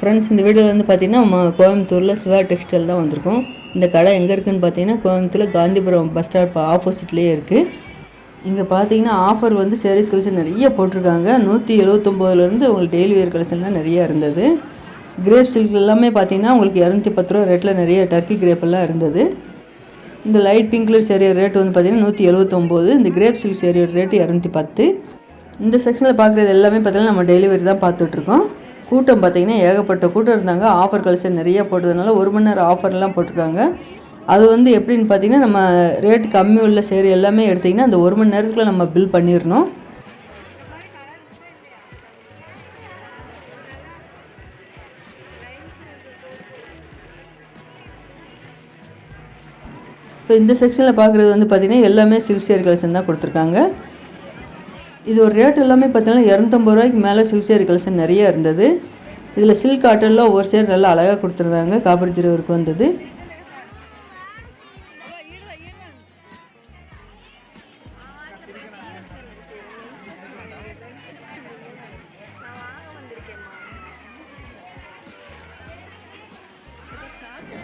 Friends இந்த வீடியோவில் வந்து பார்த்தீங்கன்னா நம்ம கோயம்புத்தூரில் சிவா டெக்ஸ்டைல் தான் வந்திருக்கோம். இந்த கடை எங்கே இருக்குதுன்னு பார்த்தீங்கன்னா கோயம்புத்தூரில் காந்திபுரம் பஸ் ஸ்டாப் ஆப்போசிட்லேயே இருக்குது இங்கே பார்த்தீங்கன்னா ஆஃபர் வந்து சேரீஸ் கலெக்ஷன் நிறைய போட்டிருக்காங்க. நூற்றி எழுபத்தொம்போதுலேருந்து உங்களுக்கு டெய்லி வேர் கலெக்ஷன்லாம் நிறையா இருந்தது. கிரேப் சில்க் எல்லாமே பார்த்தீங்கன்னா உங்களுக்கு இரநூத்தி பத்து ரூபா ரேட்டில் நிறைய டர்க்கி கிரேப் எல்லாம் இருந்தது. இந்த லைட் பிங்க் சேரிய சேரீ ரேட் வந்து பார்த்தீங்கன்னா நூற்றி எழுபத்தொம்போது இந்த கிரேப் சில்க் சேரீயோட ரேட்டு இரநூத்தி பத்து. இந்த செக்ஷனில் பார்க்குறது எல்லாமே பார்த்தீங்கன்னா நம்ம டெலிவரி தான் பார்த்துட்ருக்கோம் கூட்டம் பார்த்தீங்கன்னா ஏகப்பட்ட கூட்டம் இருந்தாங்க. ஆஃபர் கலெக்ஷன் நிறைய போட்டதுனால ஒரு மணி நேரம் ஆஃபர்லாம் போட்டிருக்காங்க. அது வந்து எப்படின்னு பார்த்தீங்கன்னா நம்ம ரேட் கம்மி உள்ள சேரி எல்லாமே எடுத்திங்கன்னா அந்த ஒரு மணி நேரத்துக்குள்ள நம்ம பில் பண்ணிடணும். இப்போ இந்த செக்ஷனில் பார்க்குறது வந்து பார்த்திங்கன்னா எல்லாமே சில்க் சேர் கலெக்ஷன் தான் கொடுத்துருக்காங்க. இது ஒரு ரேட் எல்லாமே பார்த்தீங்கன்னா இரநூத்தம்பது ரூபாய்க்கு மேலே சில்க் சேர் கலெக்ஷன் நிறைய இருந்தது. இதில் சில்க் காட்டனில் ஒவ்வொரு சேர் நல்லா அழகாக கொடுத்துருந்தாங்க. காப்பர் ஜீரவருக்கு வந்தது.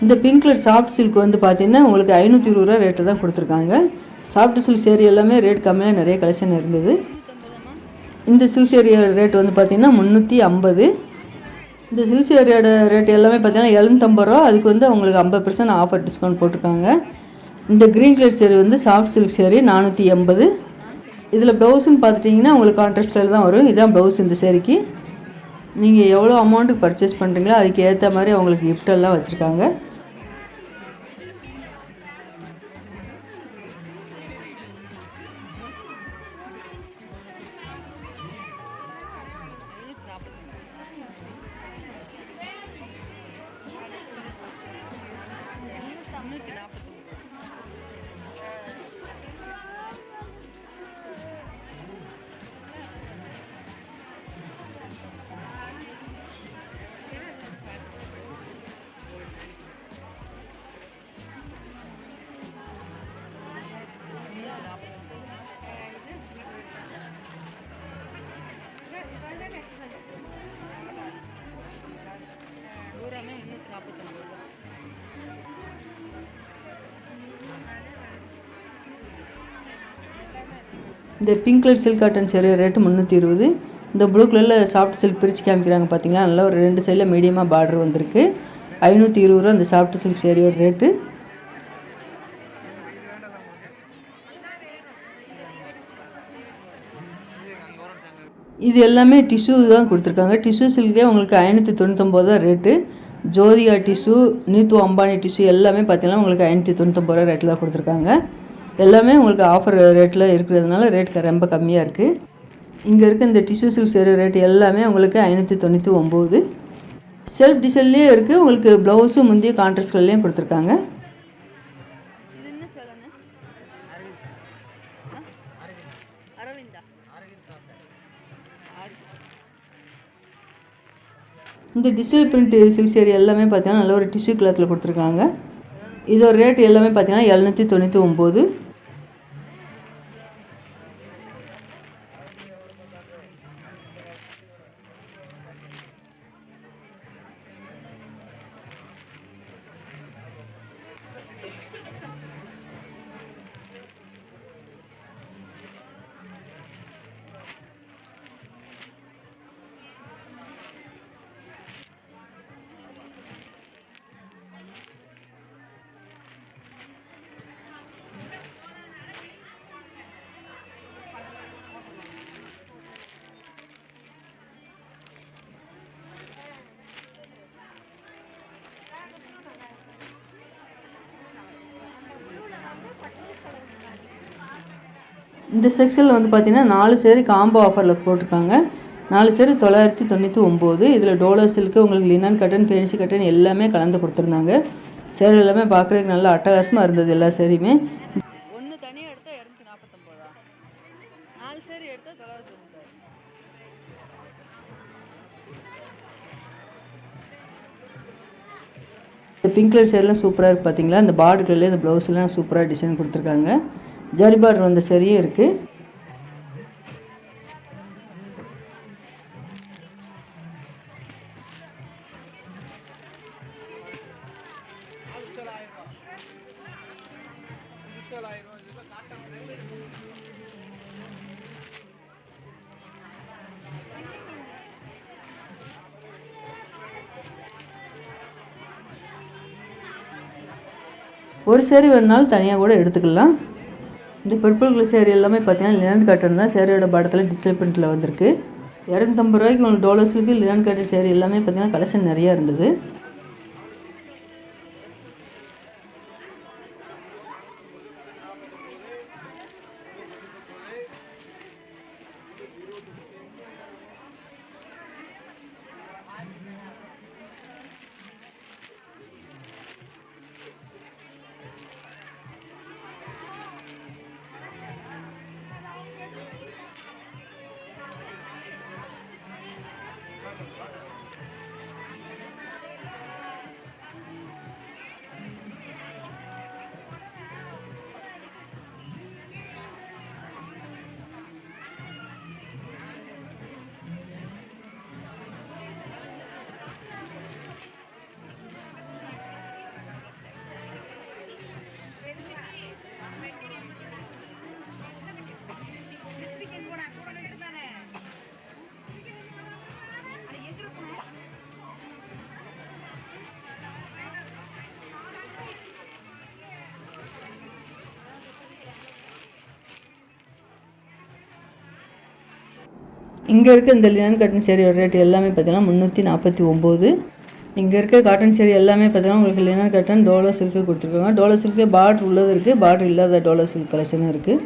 இந்த பிங்க் கலர் சாஃப்ட் சில்க் வந்து பார்த்தீங்கன்னா உங்களுக்கு ஐநூற்றி இருபது ரூபா ரேட்டு தான் கொடுத்துருக்காங்க. சாஃப்ட் சில்க் சேரீ எல்லாமே ரேட் கம்மியாக நிறைய கலெக்ஷன் இருந்தது. இந்த சில்க் ரேட் வந்து பார்த்தீங்கன்னா முந்நூற்றி ஐம்பது. இந்த சில்க் ரேட் எல்லாமே பார்த்தீங்கன்னா எழுநூத்தம்பது ரூபா. அதுக்கு வந்து அவங்களுக்கு ஐம்பது பர்சன்ட் ஆஃபர் டிஸ்கவுண்ட் போட்டிருக்காங்க. இந்த க்ரீன் கலர் சேரீ வந்து சாஃப்ட் சில்க் சேரீ நானூற்றி எண்பது இதில் ப்ளவுஸுன்னு பார்த்துட்டிங்கன்னா உங்களுக்கு கான்ட்ராஸ்டில் தான் வரும். இதுதான் ப்ளவுஸ் இந்த சேரீக்கு. நீங்கள் எவ்வளோ அமௌண்ட்டுக்கு பர்ச்சேஸ் பண்ணுறீங்களோ அதுக்கு ஏற்ற மாதிரி அவங்களுக்கு கிஃப்டெல்லாம் வச்சுருக்காங்க. இந்த pink colour silk cotton sari rate முந்நூற்றி இருபது. இந்த ப்ளூ கலரில் சாஃப்ட் சில்க் பிரித்து காமிக்கிறாங்க பார்த்தீங்களா நல்லா ஒரு ரெண்டு சைடில் மீடியமாக பார்டர் வந்திருக்கு. ஐநூற்றி இருபது ரூபா இந்த சாஃப்ட் சில்க் சேரீயோட ரேட்டு இது எல்லாமே டிஷ்யூ தான் கொடுத்துருக்காங்க. டிஷ்யூ சில்கே உங்களுக்கு ஐநூற்றி தொண்ணூத்தொம்பது தான் rate Jyothika tissue Neetu Ambani tissue எல்லாமே பார்த்தீங்கன்னா உங்களுக்கு ஐநூற்றி தொண்ணூத்தொம்பது ரூபா ரேட்டில் தான் கொடுத்துருக்காங்க. எல்லாமே உங்களுக்கு ஆஃபர் ரேட்டில் இருக்கிறதுனால ரேட் ரொம்ப கம்மியாக இருக்குது இங்கே இருக்க இந்த டிஷ்யூ சில்க் சேர ரேட் எல்லாமே உங்களுக்கு ஐநூற்றி தொண்ணூற்றி ஒம்பது. செல்ஃப் டிசைன்லேயே இருக்குது உங்களுக்கு ப்ளவுஸும் முந்தைய கான்ட்ராஸ்ட்கள்லேயும் கொடுத்துருக்காங்க. இந்த டிஜிட்டல் பிரிண்ட் சில்க் சேரீ எல்லாமே பார்த்தீங்கன்னா நல்ல ஒரு டிஷ்யூ கிளாத்தில் கொடுத்துருக்காங்க. இதோட ரேட் எல்லாமே பார்த்தீங்கன்னா எழுநூற்றி தொண்ணூற்றி ஒம்பது. இந்த செக்ஷனில் வந்து பார்த்தீங்கன்னா நாலு சேரு காம்போ ஆஃபரில் போட்டிருக்காங்க. நாலு சேரு தொள்ளாயிரத்தி தொண்ணூற்றி ஒம்பது. இதில் டோலர் சில்க்கு உங்களுக்கு லினன் கட்டன் ஃபேன்சி கட்டன் எல்லாமே கலந்து கொடுத்துருந்தாங்க. சேரு எல்லாமே பார்க்குறதுக்கு நல்லா அட்டகாசமாக இருந்தது எல்லா சேரீயுமே ஒன்று தனியாக எடுத்தால் இரநூத்தி நாற்பத்தொம்போதா நாலு சேரி எடுத்தால் தொள்ளாயிரத்தி இந்த பிங்க் கலர் சேரீலாம் சூப்பராக இருக்குது பார்த்தீங்களா இந்த பார்டர்களில் இந்த ப்ளவுஸ்லாம் சூப்பராக டிசைன் கொடுத்துருக்காங்க. ஜரிபார் வந்த சரியும் இருக்கு. ஒரு சரி வேணுனாலும் தனியாக கூட எடுத்துக்கலாம். இந்த பர்பிள் கலர் சேரீ எல்லாமே பார்த்தீங்கன்னா லினன் காட்டன் தான். சேரீயோட படத்தில் டிஸ்பிளே பிரிண்டில் வந்திருக்கு. இரநூத்தம்பது ரூபாய்க்கு உங்களுக்கு டோலர்ஸுக்கு லினன் காட்டன் சேரீ எல்லாமே பார்த்தீங்கன்னா கலெக்ஷன் நிறையா இருந்தது. இங்கே இருக்க இந்த லினன் காட்டன் சேரீயோட ரேட் எல்லாமே பார்த்தீங்கன்னா முந்நூற்றி நாற்பத்தி ஒம்பது இங்கே இருக்க காட்டன் சேரீ எல்லாமே பார்த்தீங்கன்னா உங்களுக்கு லினன் காட்டன் டோலோ சில்க்கு கொடுத்துருக்காங்க. டோலோ சில்க்கு பார்டர் உள்ளது இருக்குது பார்டர் இல்லாத டோலோ சில்க் கலெக்ஷனும் இருக்குது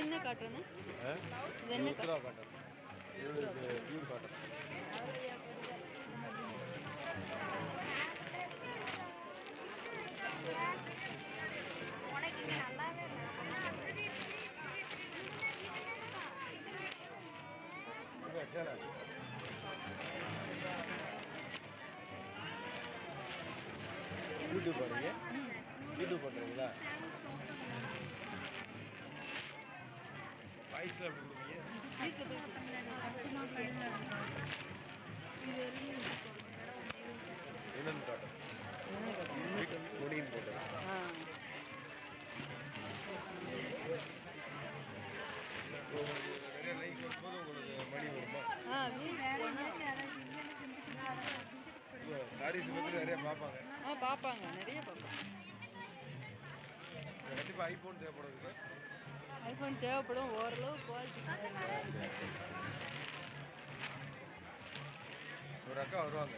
என்ன காட்டுறேன்னு யூடியூப் பண்ணுறீங்க யூடியூப் பண்ணுறீங்களா வாய்ஸில் எப்படி கொடுப்பீங்க என்னன்னு காட்டும் முடியும் போட்டு ஆ நிறைய லைக் வரும்போது உங்களுக்கு மணி வருமா ஆ views போனா- சாரீஸ் பற்றி நிறைய பார்ப்பாங்க. ஆ பார்ப்பாங்க. நிறைய பார்ப்பாங்க. கண்டிப்பாக ஐஃபோன் தேவைப்படுது ஐஃபோன் தேவைப்படும். ஓரளவு குவாலிட்டி ஒரு அக்கா வருவாங்க.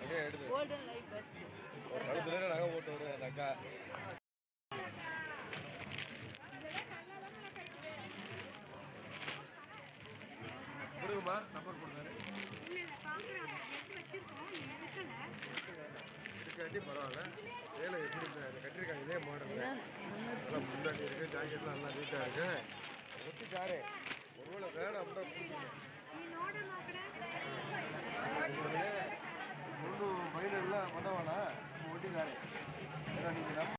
அப்படியே எடுத்து. கோல்டன் லைஃப் பெஸ்ட் இல்லாட்டி பரவாயில்ல. வேலை எப்படி இந்த கட்டிருக்காங்க இதே மாடல் நல்லா முன்னாடி இருக்கு ஜாக்கெட்லாம் நல்லா நீட்டாக இருக்கு. ஒத்தி காரே ஒருவேளை வேலை அப்படி கொடுத்துருங்க ஒன்றும் ஃபைனல்லாம் பண்ண வேணாம் ஒட்டி காரே ஏன்னா நீங்கள்